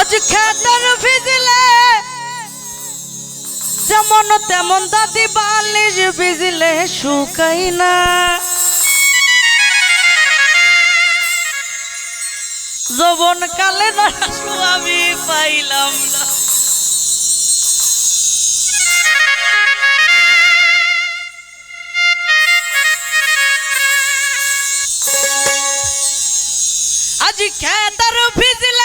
আজ খেতার ভিজলে, যেমন তেমন দাদি বালিশ ভিজলে, শুকাই না। যৌবন কালে আমি পাইলাম না। আজ খেতার ভিজলে